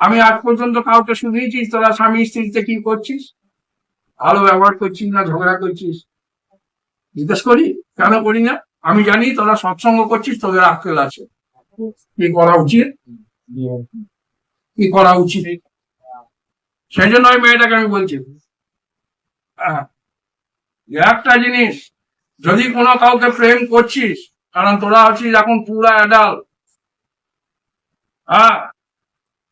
আমি আজ পর্যন্ত কাউকে শুনিয়েছিস তোরা স্বামী স্ত্রীতে কি করছিস? ভালো ব্যবহার করছিস না ঝগড়া করছিস? জিজ্ঞেস করি কেন করি না? আমি জানি তোরা সৎসঙ্গ করছিস তোদের আক্কেল আছে। কি করা উচিত? কি করা উচিত? সেই জন্য ওই মেয়েটাকে আমি বলছি। হ্যাঁ, একটা জিনিস যদি কোনো কাউকে প্রেম করছিস কারণ তোরা হচ্ছিস এখন পুরা অ্যাডাল্ট হ্যাঁ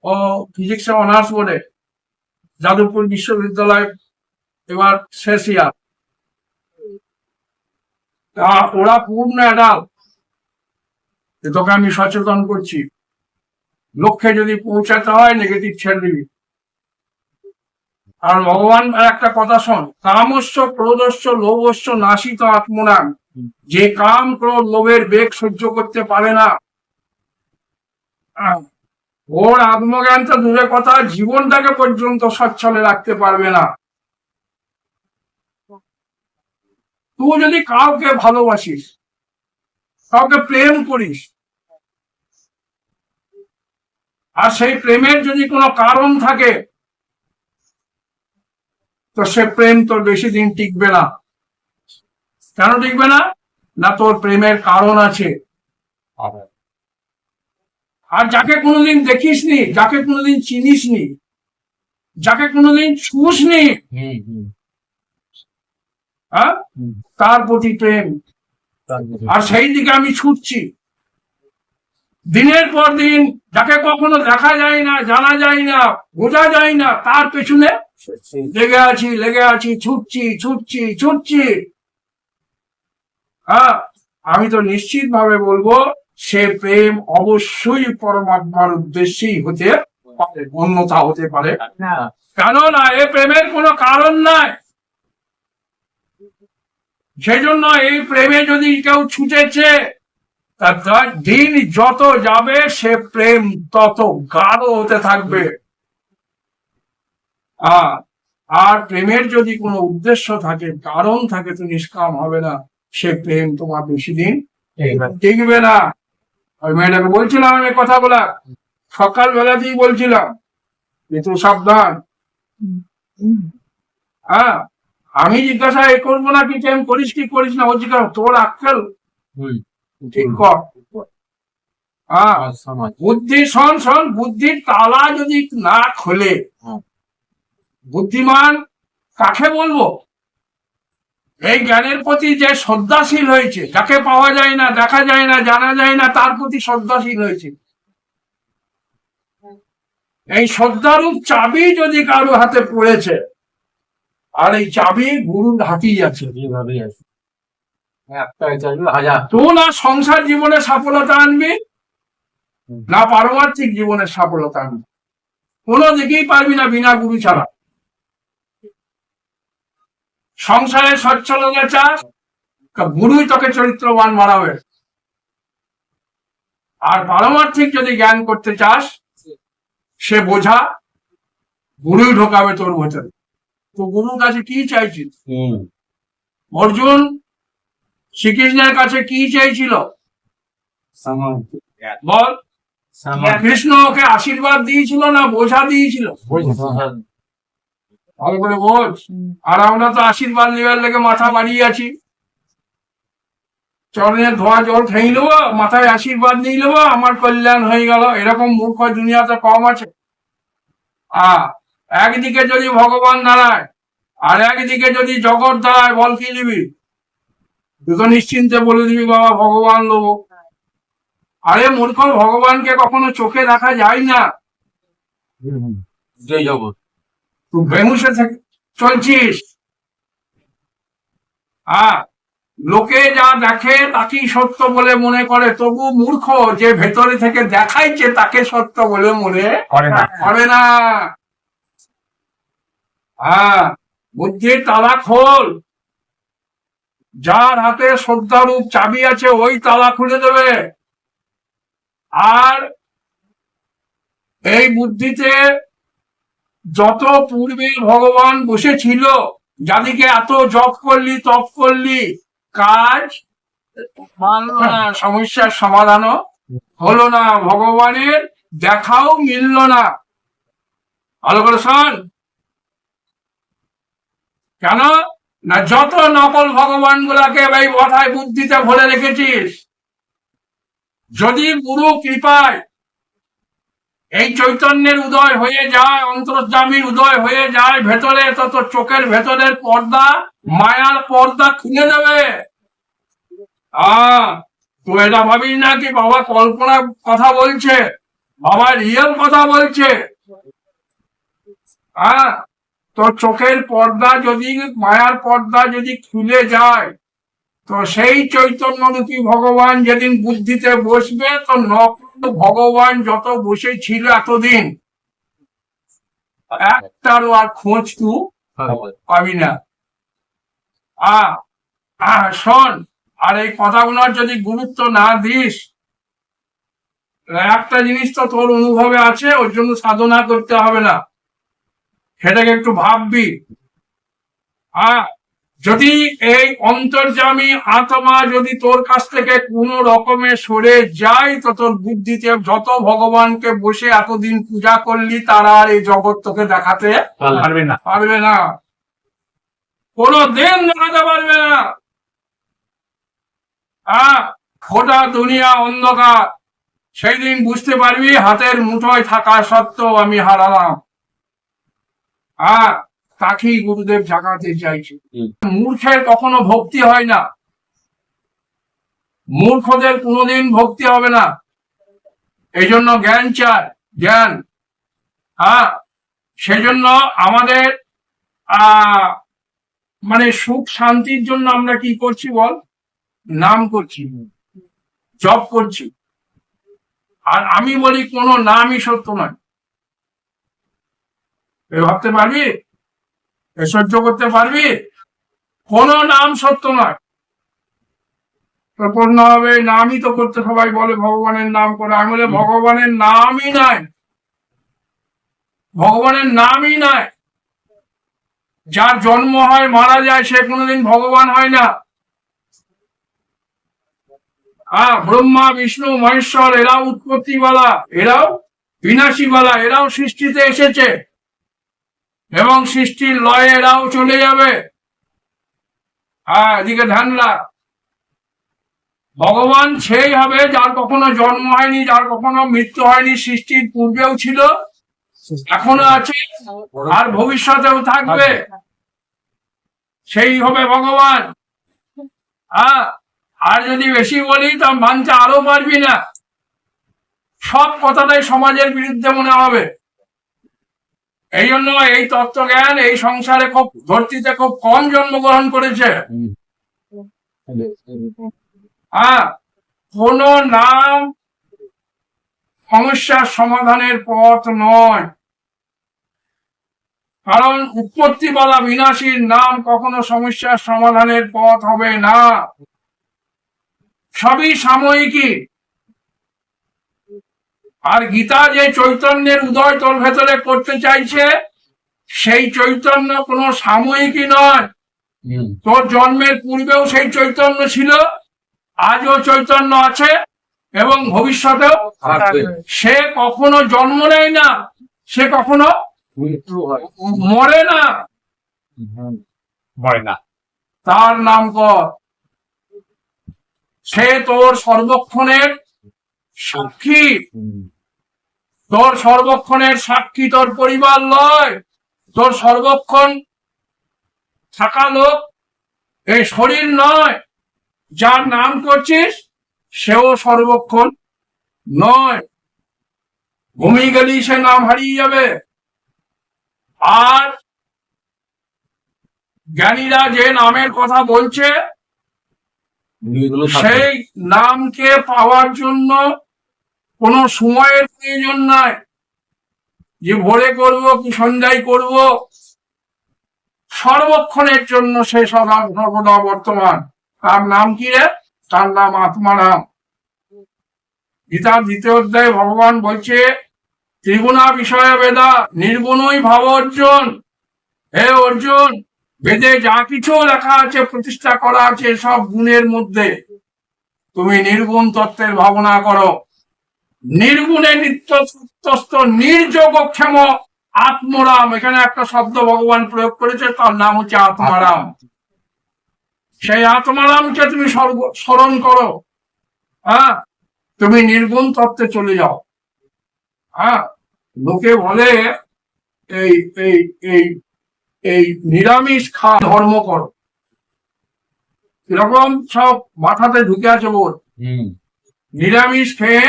ও ফিজিক্সে অনার্স বোর্ডে যাদবপুর বিশ্ববিদ্যালয় এবার শেষ ইয়ার ওরা পূর্ণ অ্যাডাল্ট তোকে আমি সচেতন করছি। লক্ষ্যে যদি পৌঁছাতে হয় নেগেটিভ ছেড়ে দিবি। আর ভগবান একটা কথা শোন। কামস্য, ক্রোধস্য, লোভস্য, নাশিত আত্মনাম। যে কাম ক্রোধ, লোভের বেগ সহ্য করতে পারে না। ওর আত্মজ্ঞান দূরে কথা, জীবনটাকে পর্যন্ত সচ্ছলে রাখতে পারবে না। তুই যদি কাউকে ভালোবাসিস, কাউকে প্রেম করিস, আর সেই প্রেমের যদি কোনো কারণ থাকে, তো সে প্রেম তোর বেশি দিন টিকবে না। কেন টিকবে না? না তোর প্রেমের কারণ আছে। আর যাকে কোনোদিন দেখিসনি যাকে কোনোদিন চিনিসনি যাকে কোনোদিন ছুসনি হ্যাঁ? তার প্রতি প্রেম। আর সেই দিকে আমি ছুটছি। দিনের পর দিন যাকে কখনো দেখা যায় না জানা যায় না বোঝা যায় না তার পেছনে লেগে আছি লেগে আছি ছুটছি ছুটছি ছুটছি। হ্যাঁ আমি তো নিশ্চিত ভাবে বলব সে প্রেম অবশ্যই পরমাত্মার উদ্দেশ্যেই হতে পারে অন্যথা হতে পারে। কেননা এ প্রেমের কোনো কারণ নাই। সেই জন্য এই প্রেমে যদি কেউ ছুটেছে তার দিন যত যাবে সে প্রেম তত গাঢ় হতে থাকবে। আর প্রেমের যদি কোনো উদ্দেশ্য থাকে কারণ থাকে তো নিষ্কাম হবে না। সে প্রেম তোমার বেশি দিন টিকবে না। ওই মেয়েটাকে বলছিলাম আমি কথা বলা সকালবেলাতেই বলছিলাম কিন্তু সাবধান। হ্যাঁ আমি জিজ্ঞাসা এ করব না কি প্রেম করিস কি করিস না? ও জিজ্ঞাসা তোর আক্কেল? ঠিক কর। হ্যাঁ বুদ্ধি শোন শোন বুদ্ধির তালা যদি না খোলে বুদ্ধিমান কাকে বলব? এই জ্ঞানের প্রতি যে শ্রদ্ধাশীল হয়েছে যাকে পাওয়া যায় না দেখা যায় না জানা যায় না তার প্রতি শ্রদ্ধাশীল হয়েছে। এই শ্রদ্ধারূপ চাবি যদি কারও হাতে পড়েছে আর এই চাবি গুরুর হাতেই আছে। হাজার। তো না সংসার জীবনে সফলতা আনবি না পারমার্থিক জীবনে সফলতা আনবি। কোনো দিকেই পারবি না বিনা গুরু ছাড়া। সংসারে সচ্ছলতা চাস গুরুই তোকে চরিত্রবান বানাবে। আর পারমার্থিক যদি জ্ঞান করতে চাস সে বোঝা গুরুই ঢোকাবে তোর ভেতরে। তো গুরুর কাছে কি চাইছিস? অর্জুন শ্রীকৃষ্ণের কাছে কি চাইছিল? বল। কৃষ্ণ ওকে আশীর্বাদ দিয়েছিল না বোঝা দিয়েছিল? ভালো করে বোঝ। আর আমরা তো আশীর্বাদ নেওয়ার লেগে মাথা বাড়িয়ে আছি। চরণের ধোয়া জল খেয়ে নেব মাথায় আশীর্বাদ নিয়ে নেব আমার কল্যাণ হয়ে গেল। এরকম মূর্খ দুনিয়াতে কম আছে। আ একদিকে যদি ভগবান দাঁড়ায় আর একদিকে যদি জগৎ দাঁড়ায় বল কি নিবি? তো নিশ্চিন্তে বলে দিবি বাবা ভগবান লোবো আরে মূর্খ ভগবানকে কখনো চোখে দেখা যায় না। জয় জগৎ। তুই থেকে চলছিস। হ্যাঁ লোকে যা দেখে তাকেই সত্য বলে মনে করে। তবু মূর্খ যে ভেতরে থেকে দেখাইছে তাকে সত্য বলে মনে করে না। হ্যাঁ বুদ্ধির তালা খোল। যার হাতে শ্রদ্ধারূপ চাবি আছে ওই তালা খুলে দেবে। আর এই বুদ্ধিতে যত পূর্বে ভগবান বসেছিল, যাদিকে এত জপ করলি, তপ করলি, কাজ সমস্যার সমাধানও হলো না। ভগবানের দেখাও মিলল না। ভালো করে শোন। কেন? না, যত নকল ভগবান গুলাকে এই কথায় বুদ্ধিতে ভরে রেখেছিস, যদি গুরু কৃপায় এই চৈতন্যের উদয় হয়ে যায় অন্তর্জামীর উদয় হয়ে যায়, ভেতরে তো তোর চোখের ভেতরের পর্দা, মায়ার পর্দা খুলে দেবে। তুই এটা ভাবিস না কি বাবা কল্পনা কথা বলছে, বাবা রিয়েল কথা বলছে। হ্যাঁ তো চোখের পর্দা যদি, মায়ার পর্দা যদি খুলে যায়, তো সেই চৈতন্যরূপী ভগবান যেদিন বুদ্ধিতে বসবে, তো নকল ভগবান যত বসে ছিল এতদিন, একটারও আর খোঁজ তু পাবি না। শোন, আর এই কথাগুলোর যদি গুরুত্ব না দিস, একটা জিনিস তো তোর অনুভবে আছে, ওর জন্য সাধনা করতে হবে না। সেটাকে একটু ভাববি। হ্যাঁ যদি এই অন্তর্জামী আত্মা যদি তোর কাছ থেকে কোনো রকমে সরে যায় তো তোর বুদ্ধিতে যত ভগবানকে বসে এতদিন পূজা করলি তারা আর এই জগৎ তোকে দেখাতে পারবে না। পারবে না। কোনো দিন দেখাতে পারবে না। হ্যাঁ গোটা দুনিয়া অন্ধকার। সেই দিন বুঝতে পারবি হাতের মুঠোয় থাকা সত্ত্বেও আমি হারালাম। হ্যাঁ তাকেই গুরুদেব জাগাতে চাইছে। মূর্খের কখনো ভক্তি হয় না। মূর্খদের কোনোদিন ভক্তি হবে না। এই জন্য জ্ঞান চায় জ্ঞান। হ্যাঁ সেজন্য আমাদের আহ মানে সুখ শান্তির জন্য আমরা কি করছি বল? নাম করছি। জপ করছি। আর আমি বলি কোনো নামই সত্য নয়। ভাবতে পারবি? সহ্য করতে পারবি? কোনো নাম সত্য নয়। পূর্ণ হবে, নামই তো করতে সবাই বলে ভগবানের নাম করে। আমি বলে ভগবানের নামই নাই। ভগবানের নামই নাই। যার জন্ম হয়, মারা যায়, সে কোনোদিন ভগবান হয় না। আহ, ব্রহ্মা, বিষ্ণু, মহেশ্বর, এরাও উৎপত্তিওয়ালা, এরাও বিনাশীওয়ালা এরাও সৃষ্টিতে এসেছে। এবং সৃষ্টির লয়ে এরাও চলে যাবে। হ্যাঁ এদিকে ধ্যানরা ভগবান সেই হবে যার কখনো জন্ম হয়নি, যার কখনো মৃত্যু হয়নি, সৃষ্টির পূর্বেও ছিল, এখনও আছে, আর ভবিষ্যতেও থাকবে। সেই হবে ভগবান। হ্যাঁ আর যদি বেশি বলি, তা মানতে আরও পারবি না। সব কথাটাই সমাজের বিরুদ্ধে মনে হবে। এই জন্য এই তত্ত্বজ্ঞান এই সংসারে খুব ধরতিতে খুব কম জন্মগ্রহণ করেছে। হ্যাঁ কোন নাম সমস্যার সমাধানের পথ নয়। কারণ উৎপত্তি বলা বিনাশীর নাম কখনো সমস্যার সমাধানের পথ হবে না। সবই সাময়িকই আর গীতা যে চৈতন্যের উদয় তোর ভেতরে করতে চাইছে সেই চৈতন্য কোনো সাময়িকই নয়। তোর জন্মের পূর্বেও সেই চৈতন্য ছিল আজও চৈতন্য আছে এবং ভবিষ্যতেও সে কখনো জন্ম নেয় না সে কখনো মরে না। মরে না। তার নাম কর। সে তোর সর্বক্ষণের সাক্ষী। তোর সর্বক্ষণের সাক্ষী তোর পরিবার লয়। তোর সর্বক্ষণ থাকা লোক এই শরীর নয়। যার নাম করছিস সেও সর্বক্ষণ নয়। ঘুমিয়ে গেলি সে নাম হারিয়ে যাবে। আর জ্ঞানীরা যে নামের কথা বলছে সেই নামকে পাওয়ার জন্য কোন সময়ের প্রয়োজন নাই। যে ভোরে করব, কি সন্ধ্যায় করব, সর্বক্ষণের জন্য সে সদা সর্বদা বর্তমান। তার নাম কি রে? তার নাম আত্মারাম গীতার দ্বিতীয় অধ্যায়ে ভগবান বলছে, ত্রিগুণা বিষয় বেদা, নির্গুণই ভাব অর্জুন। হে অর্জুন, বেদে যা কিছু লেখা আছে, প্রতিষ্ঠা করা আছে সব গুণের মধ্যে। তুমি নির্গুণ তত্ত্বের ভাবনা করো। নির্গুণে নিত্য সত্যস্ত নির্যোগক্ষেম আত্মরাম। এখানে একটা শব্দ ভগবান প্রয়োগ করেছে তার নাম হচ্ছে আত্মারাম। সেই আত্মারামকে তুমি স্মরণ করো। হ্যাঁ? তুমি নির্গুণ তত্ত্বে চলে যাও। হ্যাঁ? লোকে বলে এই এই এই এই নিরামিষ খা ধর্ম করো। এরকম সব মাথাতে ঢুকে আছে বোধ? হুম। নিরামিষ খেয়ে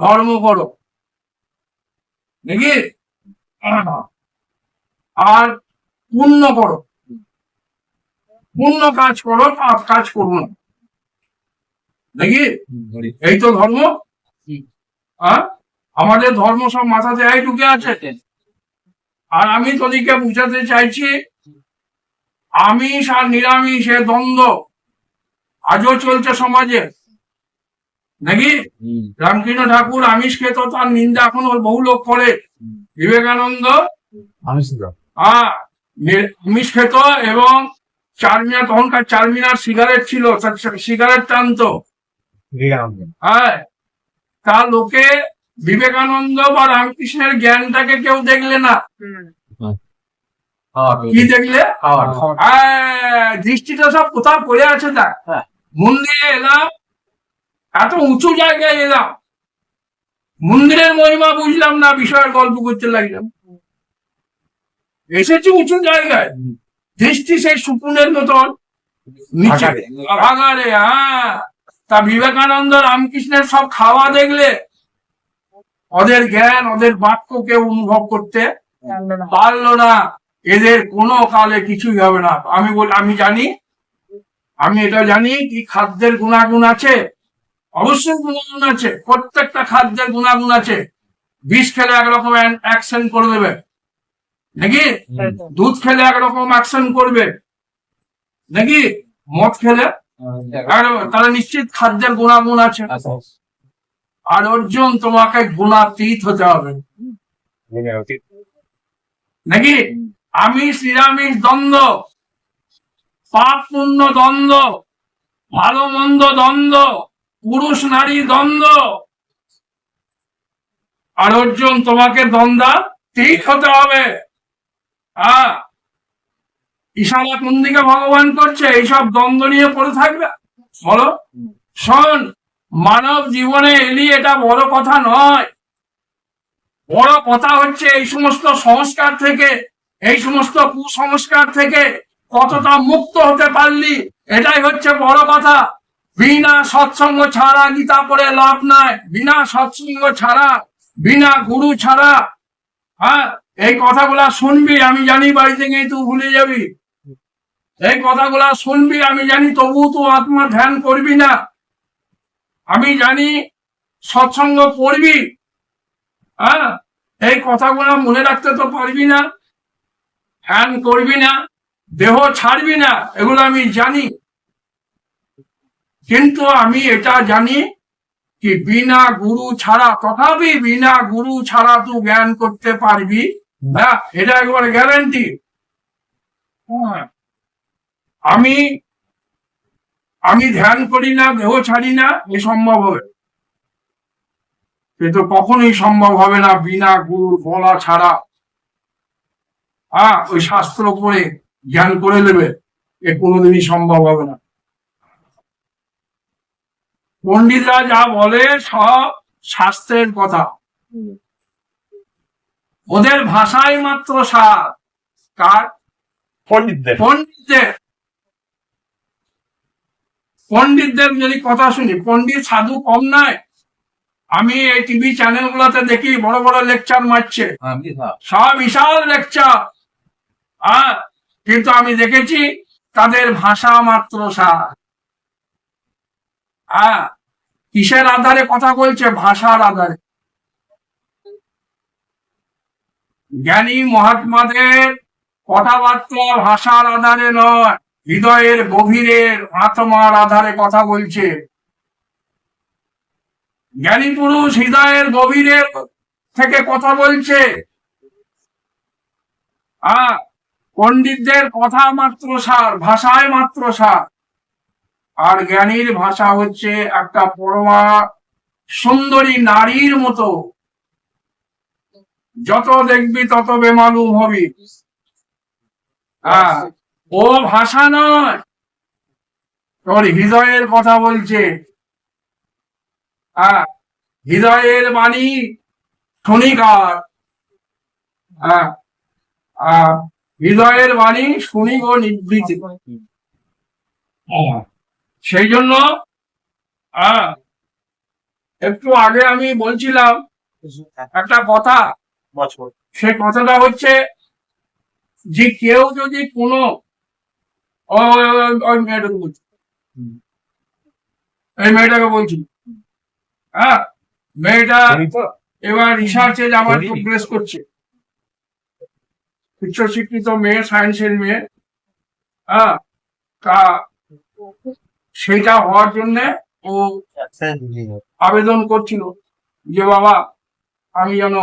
ধর্ম করো। নাকি আর পুণ্য করো। পুণ্য কাজ করো, পাপ কাজ করো না। নাকি এই তো ধর্ম? হ্যাঁ? আমাদের ধর্ম সব মাথাতে এই ঢুকে আছে। আর আমি তোদিকে বুঝাতে চাইছি, আমিষ আর নিরামিষ এ দ্বন্দ্ব। আজও চলছে সমাজে। নাকি? রামকৃষ্ণ ঠাকুর আমিষ খেত তার নিন্দা এখন ওর বহু লোক করে। বিবেকানন্দ? আমিষ খেত। এবং চারমিনার তখনকার চারমিনার সিগারেট ছিল তার সিগারেট টানতো। হ্যাঁ তা লোকে বিবেকানন্দ বা রামকৃষ্ণের জ্ঞানটাকে কেউ দেখলে না। কি দেখলে? দৃষ্টিটা সব কোথাও পড়ে আছে তা হ্যাঁ। মন্দিরে এলাম এত উঁচু জায়গায় এলাম। মন্দিরের মহিমা বুঝলাম না বিষয়ের গল্প করতে লাগলাম। এসেছি উঁচু জায়গায়। দৃষ্টি সেই সুপুনের মতন। হ্যাঁ। তা বিবেকানন্দ রামকৃষ্ণের সব খাওয়া দেখলে ওদের জ্ঞান ওদের বাক্য কেউ অনুভব করতে পারল না। এদের কোনো কালে কিছুই হবে না। আমি বল আমি জানি আমি এটা জানি কি খাদ্যের গুণাগুণ আছে। অবশ্যই গুণাগুণ আছে প্রত্যেকটা খাদ্যের গুণাগুণ আছে। বিষ খেলে একরকম অ্যাকশন করে দেবে। নাকি? দুধ খেলে একরকম অ্যাকশন করবে। নাকি? মদ খেলে তাহলে নিশ্চিত খাদ্যের গুণাগুণ আছে। আর অর্জুন তোমাকে গুণাতীত হতে হবে। নাকি? আমিষ নিরামিষ দ্বন্দ্ব পাপ পুণ্য দ্বন্দ্ব ভালো মন্দ দ্বন্দ্ব পুরুষ নারী দ্বন্দ্ব। আর অর্জুন, তোমাকে দ্বন্দ্বা ঠিক হতে হবে। হ্যাঁ ইশারা কোন দিকে ভগবান করছে? এইসব দ্বন্দ্ব নিয়ে পড়ে থাকবে? বলো। শোন, মানব জীবনে এলি এটা বড় কথা নয়। বড় কথা হচ্ছে এই সমস্ত সংস্কার থেকে, এই সমস্ত কুসংস্কার থেকে কতটা মুক্ত হতে পারলি, এটাই হচ্ছে বড় কথা। বিনা সৎসঙ্গ ছাড়া গীতা পড়ে লাভ নাই? বিনা সৎসঙ্গ ছাড়া, বিনা গুরু ছাড়া। হ্যাঁ এই কথাগুলা শুনবি, আমি জানি বাড়িতে গিয়ে তুই ভুলে যাবি। এই কথাগুলা শুনবি, আমি জানি তবু তুই আত্মা ধ্যান করবি না। আমি জানি সৎসঙ্গ পড়বি হ্যাঁ এই কথাগুলো মনে রাখতে তো পারবি না। ধ্যান করবি না, দেহ ছাড়বি না, এগুলো আমি জানি। কিন্তু আমি এটা জানি কি বিনা গুরু ছাড়া তথাপি বিনা গুরু ছাড়া তুই জ্ঞান করতে পারবি। হ্যাঁ এটা একবার গ্যারান্টি আমি আমি ধ্যান করি না দেহ ছাড়ি না এ সম্ভব হবে। কিন্তু কখনোই সম্ভব হবে না বিনা গুরু বলা ছাড়া। হ্যাঁ ওই শাস্ত্র পড়ে জ্ঞান করে নেবে এ কোনোদিনই সম্ভব হবে না। পণ্ডিতরা যা বলে সব শাস্ত্রের কথা। ওদের ভাষাই মাত্র সার। কার? পন্ডিতদের পণ্ডিতদের। পণ্ডিতদের যদি কথা শুনি পন্ডিত সাধু কম নাই আমি এই টিভি চ্যানেল গুলাতে দেখি বড় বড় লেকচার মারছে। সব বিশাল লেকচার হ্যাঁ কিন্তু আমি দেখেছি তাদের ভাষা মাত্র সার। হ্যাঁ কিসের আধারে কথা বলছে? ভাষার আধারে। জ্ঞানী মহাত্মাদের কথাবার্তা ভাষার আধারে নয়, হৃদয়ের গভীরের আত্মার আধারে কথা বলছে। জ্ঞানী পুরুষ হৃদয়ের গভীরের থেকে কথা বলছে। আহ পণ্ডিতদের কথা মাত্র সার, ভাষায় মাত্র সার। আর জ্ঞানীর ভাষা হচ্ছে একটা পরমা সুন্দরী নারীর মতো। যত দেখবি তত বেমালুম হবি। হ্যাঁ ও ভাষা নয়। তোর হৃদয়ের কথা বলছে। হ্যাঁ হৃদয়ের বাণী শুনিকার। হ্যাঁ আহ, হৃদয়ের বাণী শুনিব নিবৃত্তি। সেই জন্য একটু আগে আমি বলছিলাম একটা কথা। সে কথাটা হচ্ছে যে কেউ যদি কোনো ওই মেয়েটাকে বলছি। এই মেয়েটাকে বলছি। হ্যাঁ মেয়েটা এবার রিসার্চে করি। প্রোগ্রেস করছে। উচ্চ শিক্ষিত মেয়ে সায়েন্সের মেয়ে। হ্যাঁ তা সেটা হওয়ার জন্য ও আবেদন করছিল যে, বাবা, আমি যেন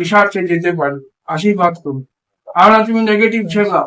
রিসার্চে যেতে পারি, আশীর্বাদ করুন। আর তুমি নেগেটিভ দাও